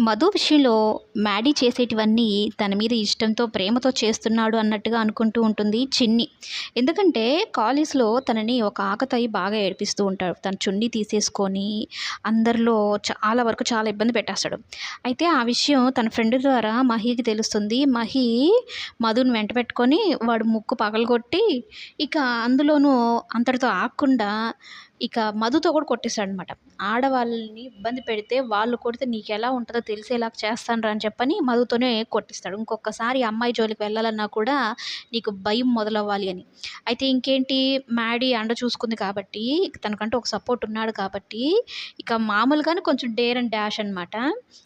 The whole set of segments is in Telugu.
మధు విషయంలో మ్యాడీ చేసేటివన్నీ తన మీద ఇష్టంతో ప్రేమతో చేస్తున్నాడు అన్నట్టుగా అనుకుంటూ ఉంటుంది చిన్ని. ఎందుకంటే కాలేజ్లో తనని ఒక ఆకతాయి బాగా ఏడిపిస్తూ ఉంటాడు. తన చున్ని తీసేసుకొని అందరిలో చాలా వరకు చాలా ఇబ్బంది పెట్టేస్తాడు. అయితే ఆ విషయం తన ఫ్రెండ్ ద్వారా మహీకి తెలుస్తుంది. మహి మధుని వెంట పెట్టుకొని వాడు ముక్కు పగలగొట్టి ఇక అందులోనూ అంతటితో ఆగకుండా ఇక మధుతో కూడా కొట్టేశాడనమాట. ఆడవాళ్ళని ఇబ్బంది పెడితే వాళ్ళు కొడితే నీకు ఎలా ఉంటుందో తెలిసేలా చేస్తాను అని చెప్పని మధుతోనే కొట్టిస్తాడు. ఇంకొకసారి అమ్మాయి జోలికి వెళ్ళాలన్నా కూడా నీకు భయం మొదలవ్వాలి అని. అయితే ఇంకేంటి? మ్యాడీ అండ చూసుకుంది కాబట్టి తనకంటూ ఒక సపోర్ట్ ఉన్నాడు కాబట్టి ఇక మామూలుగానే కొంచెం డేర్ అండ్ డాష్ అనమాట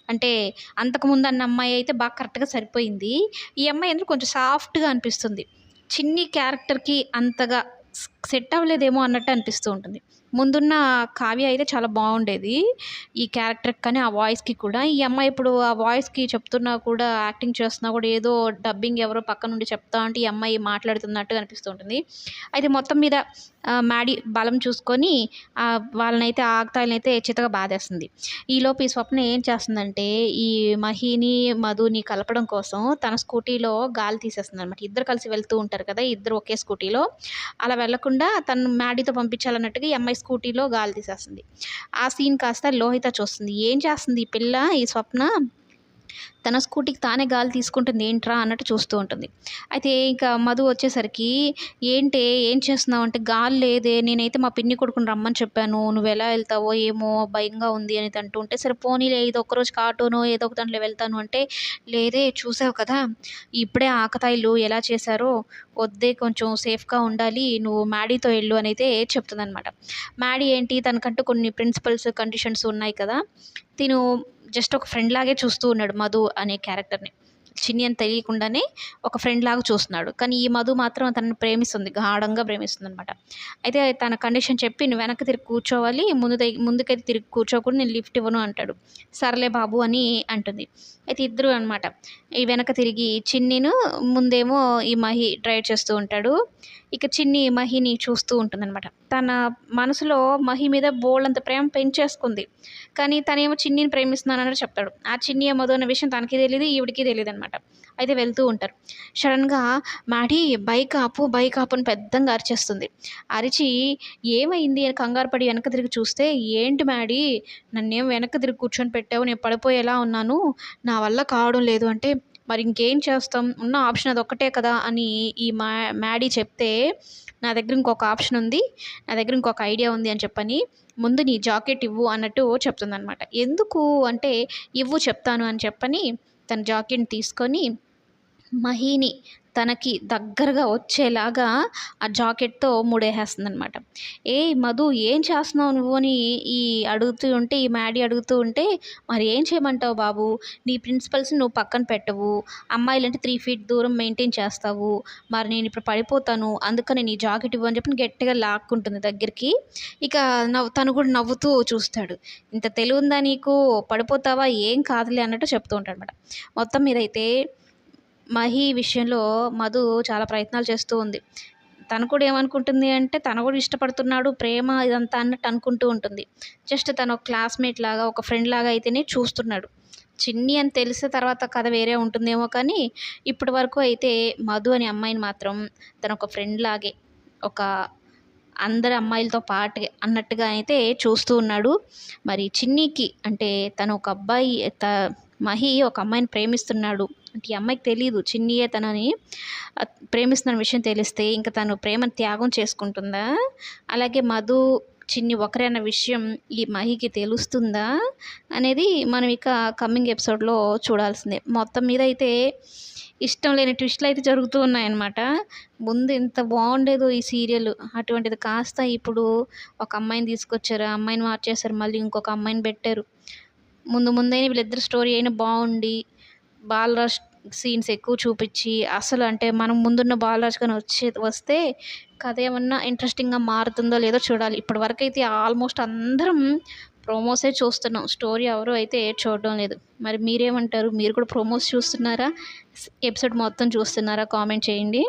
అంటే అంతకుముందు అన్న అమ్మాయి అయితే బాగా కరెక్ట్గా సరిపోయింది. ఈ అమ్మాయి ఎందుకు కొంచెం సాఫ్ట్గా అనిపిస్తుంది? చిన్ని క్యారెక్టర్కి అంతగా సెట్ అవ్వలేదేమో అన్నట్టు అనిపిస్తూ ఉంటుంది. ముందున్న కావ్య అయితే చాలా బాగుండేది. ఈ క్యారెక్టర్కి కానీ ఆ వాయిస్కి కూడా. ఈ అమ్మాయి ఇప్పుడు ఆ వాయిస్కి చెప్తున్నా కూడా యాక్టింగ్ చేస్తున్నా కూడా ఏదో డబ్బింగ్ ఎవరో పక్క నుండి చెప్తా అంటే ఈ అమ్మాయి మాట్లాడుతున్నట్టు అనిపిస్తూ ఉంటుంది. అయితే మొత్తం మీద మ్యాడీ బలం చూసుకొని వాళ్ళనైతే ఆగతాయిలనైతే చితగా బాధేస్తుంది. ఈలోపు ఈ స్వప్న ఏం చేస్తుందంటే ఈ మహిని మధుని కలపడం కోసం తన స్కూటీలో గాలి తీసేస్తుంది అనమాట ఇద్దరు కలిసి వెళ్తూ ఉంటారు కదా ఇద్దరు ఒకే స్కూటీలో. అలా వెళ్ళకుండా వెళ్ళకుండా తను మ్యాడీతో పంపించాలన్నట్టుగా ఈ అమ్మాయి స్కూటీలో గాలి తీసేస్తుంది. ఆ సీన్ కాస్త లోహిత చూస్తుంది. ఏం చేస్తుంది ఈ పిల్ల? ఈ స్వప్న? తన స్కూటీకి తానే గాలి తీసుకుంటుంది ఏంట్రా అన్నట్టు చూస్తూ ఉంటుంది. అయితే ఇంకా మధు వచ్చేసరికి ఏంటి ఏం చేస్తున్నావు? అంటే గాలి లేదే నేనైతే మా పిన్ని కొడుకుని రమ్మని చెప్పాను నువ్వు ఎలా వెళ్తావో ఏమో భయంగా ఉంది అని అంటూ ఉంటే సరే పోనీలే ఇది ఒక్కరోజు కార్టూను ఏదో ఒక దాంట్లో వెళ్తాను అంటే లేదే చూసావు కదా ఇప్పుడే ఆకతాయిలు ఎలా చేశారో వద్దే కొంచెం సేఫ్గా ఉండాలి నువ్వు మ్యాడీతో వెళ్ళు అని అయితే చెప్తుందనమాట మ్యాడీ ఏంటి? తనకంటూ కొన్ని ప్రిన్సిపల్స్ కండిషన్స్ ఉన్నాయి కదా తిను జస్ట్ ఒక ఫ్రెండ్ లాగే చూస్తూ ఉన్నాడు మధు అనే క్యారెక్టర్ని. చిన్ని అని తెలియకుండానే ఒక ఫ్రెండ్ లాగా చూస్తున్నాడు. కానీ ఈ మధు మాత్రం తనను ప్రేమిస్తుంది గాఢంగా ప్రేమిస్తుంది అనమాట అయితే తన కండిషన్ చెప్పి నువ్వు వెనక్కి తిరిగి కూర్చోవాలి ముందు ముందుకైతే తిరిగి కూర్చోకుండా నేను లిఫ్ట్ ఇవ్వను అంటాడు. సర్లే బాబు అని అంటుంది. అయితే ఇద్దరు అనమాట ఈ వెనక తిరిగి చిన్నిను ముందేమో ఈ మహి డ్రైవ్ చేస్తూ ఉంటాడు. ఇక చిన్ని మహిని చూస్తూ ఉంటుందన్నమాట. తన మనసులో మహి మీద బోల్డంత ప్రేమ పెంచేసుకుంది. కానీ తనేమో చిన్నిని ప్రేమిస్తున్నానని చెప్తాడు. ఆ చిన్ని మధు అన్న విషయం తనకి తెలియదు ఈవిడికి తెలియదు అనమాట అయితే వెళ్తూ ఉంటారు. సడన్గా మాడి బైక్ ఆపు బైక్ ఆపు అని పెద్దంగా అరిచేస్తుంది. అరిచి ఏమైంది? అని కంగారు పడి వెనక తిరిగి చూస్తే ఏంటి మ్యాడీ నన్నేం వెనక తిరిగి కూర్చొని పెట్టావు? నేను పడిపోయేలా ఉన్నాను. నా వల్ల కావడం లేదు. అంటే మరి ఇంకేం చేస్తాం? ఉన్న ఆప్షన్ అది ఒక్కటే కదా? అని ఈ మా మ్యాడీ చెప్తే నా దగ్గర ఇంకొక ఆప్షన్ ఉంది. నా దగ్గర ఇంకొక ఐడియా ఉంది అని చెప్పని ముందు నీ జాకెట్ ఇవ్వు అన్నట్టు చెప్తుందనమాట ఎందుకు? అంటే ఇవ్వు చెప్తాను అని చెప్పని తన జాకెట్ని తీసుకొని మహీని తనకి దగ్గరగా వచ్చేలాగా ఆ జాకెట్తో ముడేసేస్తుంది అనమాట ఏ మధు ఏం చేస్తున్నావు నువ్వు అని ఈ అడుగుతూ ఉంటే ఈ మ్యాడీ అడుగుతూ ఉంటే మరి ఏం చేయమంటావు బాబు? నీ ప్రిన్సిపల్స్ నువ్వు పక్కన పెట్టవు. అమ్మాయిలంటే త్రీ ఫీట్ దూరం మెయింటైన్ చేస్తావు. మరి నేను ఇప్పుడు పడిపోతాను. అందుకని నీ జాకెట్ ఇవ్వని చెప్పి గట్టిగా లాక్కుంటుంది దగ్గరికి. ఇక నవ్వు తను కూడా నవ్వుతూ చూస్తాడు. ఇంత తెలివిందా నీకు? పడిపోతావా? ఏం కాదులే అన్నట్టు చెప్తూ ఉంటాడు అనమాట మొత్తం మీదైతే అయితే మహి విషయంలో మధు చాలా ప్రయత్నాలు చేస్తూ ఉంది. తను కూడా ఏమనుకుంటుంది అంటే తను కూడా ఇష్టపడుతున్నాడు ప్రేమ ఇదంతా అన్నట్టు అనుకుంటూ ఉంటుంది. జస్ట్ తను ఒక క్లాస్మేట్ లాగా ఒక ఫ్రెండ్ లాగా అయితేనే చూస్తున్నాడు. చిన్ని అని తెలిసే తర్వాత కథ వేరే ఉంటుందేమో కానీ ఇప్పటి వరకు అయితే మధు అనే అమ్మాయిని మాత్రం తను ఒక ఫ్రెండ్ లాగే ఒక అందరి అమ్మాయిలతో పాటు అన్నట్టుగా అయితే చూస్తూ ఉన్నాడు. మరి చిన్నికి అంటే తను ఒక అబ్బాయి త మహి ఒక అమ్మాయిని ప్రేమిస్తున్నాడు. అంటే ఈ అమ్మాయికి తెలియదు చిన్నీయే తనని ప్రేమిస్తున్న విషయం తెలిస్తే ఇంకా తను ప్రేమను త్యాగం చేసుకుంటుందా? అలాగే మధు చిన్ని ఒకరైన విషయం ఈ మహికి తెలుస్తుందా? అనేది మనం ఇక కమ్మింగ్ ఎపిసోడ్లో చూడాల్సిందే. మొత్తం మీద అయితే ఇష్టం లేని ట్విస్ట్లు అయితే జరుగుతూ ఉన్నాయన్నమాట. ముందు ఎంత బాగుండేదో ఈ సీరియల్. అటువంటిది కాస్త ఇప్పుడు ఒక అమ్మాయిని తీసుకొచ్చారు. ఆ అమ్మాయిని మార్చేశారు. మళ్ళీ ఇంకొక అమ్మాయిని పెట్టారు. ముందు ముందైనా వీళ్ళిద్దరు స్టోరీ అయినా బాగుండి బాలరాజ్ సీన్స్ ఎక్కువ చూపించి అసలు అంటే మనం ముందున్న బాలరాజ్ కానీ వచ్చే వస్తే కథ ఏమన్నా ఇంట్రెస్టింగ్గా మారుతుందో లేదో చూడాలి. ఇప్పటి వరకు అయితే ఆల్మోస్ట్ అందరం ప్రోమోసే చూస్తున్నాం. స్టోరీ ఎవరు అయితే చూడడం లేదు. మరి మీరేమంటారు? మీరు కూడా ప్రోమోస్ చూస్తున్నారా? ఎపిసోడ్ మొత్తం చూస్తున్నారా? కామెంట్ చేయండి.